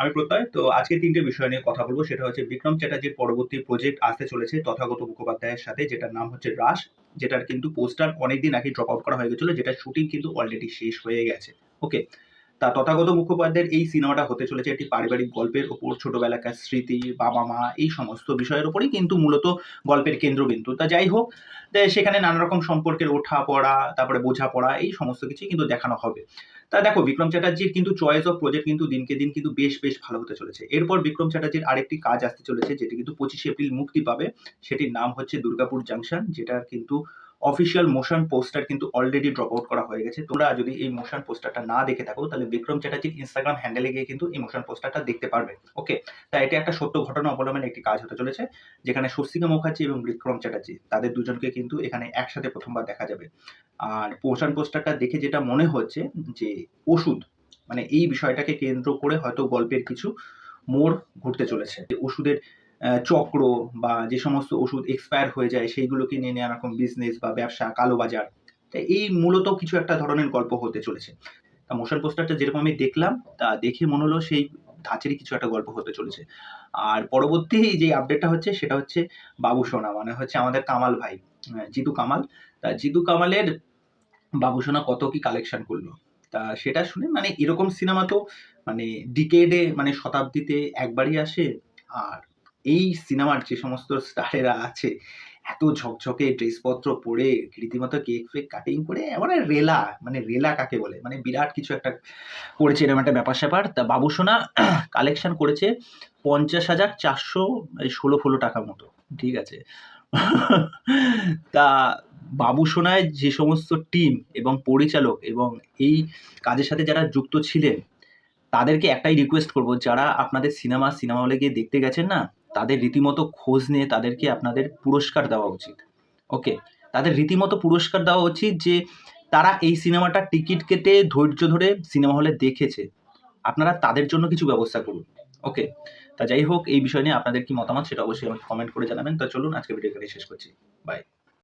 আমি প্রত্যয়। তো আজকে তিনটে বিষয় নিয়ে কথা বলব। সেটা হচ্ছে বিক্রম চ্যাটার্জির পরবর্তী প্রজেক্ট আসতে চলেছে তথাগত মুখোপাধ্যায়ের সাথে, যেটার নাম হচ্ছে রাস যেটার কিন্তু পোস্টার অনেকদিন আগে ড্রপ আউট করা হয়ে গেছিল যেটা শুটিং কিন্তু অলরেডি শেষ হয়ে গেছে। ওকে তা তথাগত মুখোপাধ্যায়ের এই সিনেমাটা হতে চলেছে একটি পারিবারিক গল্পের ওপর। ছোটবেলাকার স্মৃতি, বাবা মা, এই সমস্ত বিষয়ের উপরেই কিন্তু মূলত গল্পের কেন্দ্রবিন্দু। তা যাই হোক সেখানে নানা রকম সম্পর্কের ওঠা পড়া, তারপরে বোঝাপড়া এই সমস্ত কিছুই কিন্তু দেখানো হবে। তা দেখো, বিক্রম চ্যাটার্জির কিন্তু চয়েস অফ প্রজেক্ট কিন্তু দিনকে দিন কিন্তু বেশ বেশ ভালো হতে চলেছে। এরপর বিক্রম চ্যাটার্জির আরেকটি কাজ আসতে চলেছে, যেটি কিন্তু পঁচিশে এপ্রিল মুক্তি পাবে। সেটির নাম হচ্ছে দুর্গাপুর জাংশন, যেটার কিন্তু অফিসিয়াল মোশন পোস্টার কিন্তু অলরেডি ড্রপ আউট করা হয়ে গেছে। তোমরা যদি এই মোশন পোস্টারটা না দেখে থাকো, তাহলে বিক্রম চ্যাটার্জির ইনস্টাগ্রাম হ্যান্ডেলে গিয়ে কিন্তু এই মোশন পোস্টারটা দেখতে পারবে। ওকে তাই এটা একটা সত্য ঘটনা অবলম্বনে একটি কাজ হতে চলেছে, যেখানে স্বস্তিকা মুখার্জি এবং বিক্রম চ্যাটার্জি তাদের দুজনকে কিন্তু এখানে একসাথে প্রথমবার দেখা যাবে। আর মোশন পোস্টারটা দেখে যেটা মনে হচ্ছে যে ওষুধ মানে এই বিষয়টাকে কেন্দ্র করে হয়তো গল্পের কিছু মোড় ঘুরতে চলেছে। ওষুধের চক্র বা যে সমস্ত ওষুধ এক্সপায়ার হয়ে যায়, সেইগুলোকে নিয়ে নেওয়া রকম বিজনেস বা ব্যবসা কালোবাজার তা এই মূলত কিছু একটা ধরনের গল্প হতে চলেছে। তা মোশন পোস্টারটা যেরকম আমি দেখলাম, তা দেখে মনে হলো সেই ধাঁচেরই কিছু একটা গল্প হতে চলেছে। আর পরবর্তী যে আপডেটটা হচ্ছে, সেটা হচ্ছে বাবু সোনা মানে হচ্ছে আমাদের কামাল ভাই জিতু কামাল। তা জিতু কামালের বাবু সোনা কত কি কালেকশন করল? তা সেটা শুনে মানে এরকম সিনেমা তো মানে ডিকেডে মানে শতাব্দীতে একবারই আসে। আর এই সিনেমার যে সমস্ত স্টারেরা আছে, এত ঝকঝকে ড্রেসপত্র পরে রীতিমতো কেক ফেক কাটিং করে মানে রেলা মানে রেলা কাকে বলে? মানে বিরাট কিছু একটা করেছে এরকম একটা ব্যাপার স্যাপার। তা বাবুসোনা কালেকশন করেছে পঞ্চাশ হাজার চারশো ষোলো ফোলো টাকা মতো, ঠিক আছে? তা বাবুসোনায় যে সমস্ত টিম এবং পরিচালক এবং এই কাজের সাথে যারা যুক্ত ছিলেন, তাদেরকে একটাই রিকোয়েস্ট করব, যারা আপনাদের সিনেমা সিনেমা হলে গিয়ে দেখতে গেছেন না তাদের রীতিমতো খোঁজ নিয়ে তাদেরকে আপনাদের পুরস্কার দেওয়া উচিত। ওকে তাদের রীতিমতো পুরস্কার দেওয়া উচিত যে, তারা এই সিনেমাটা টিকিট কেটে ধৈর্য ধরে সিনেমা হলে দেখেছে। আপনারা তাদের জন্য কিছু ব্যবস্থা করুন। ওকে তা যাই হোক, এই বিষয় নিয়ে আপনাদের কি মতামত সেটা অবশ্যই আমাকে কমেন্ট করে জানাবেন। তা চলুন আজকে ভিডিও এখানে শেষ করছি। বাই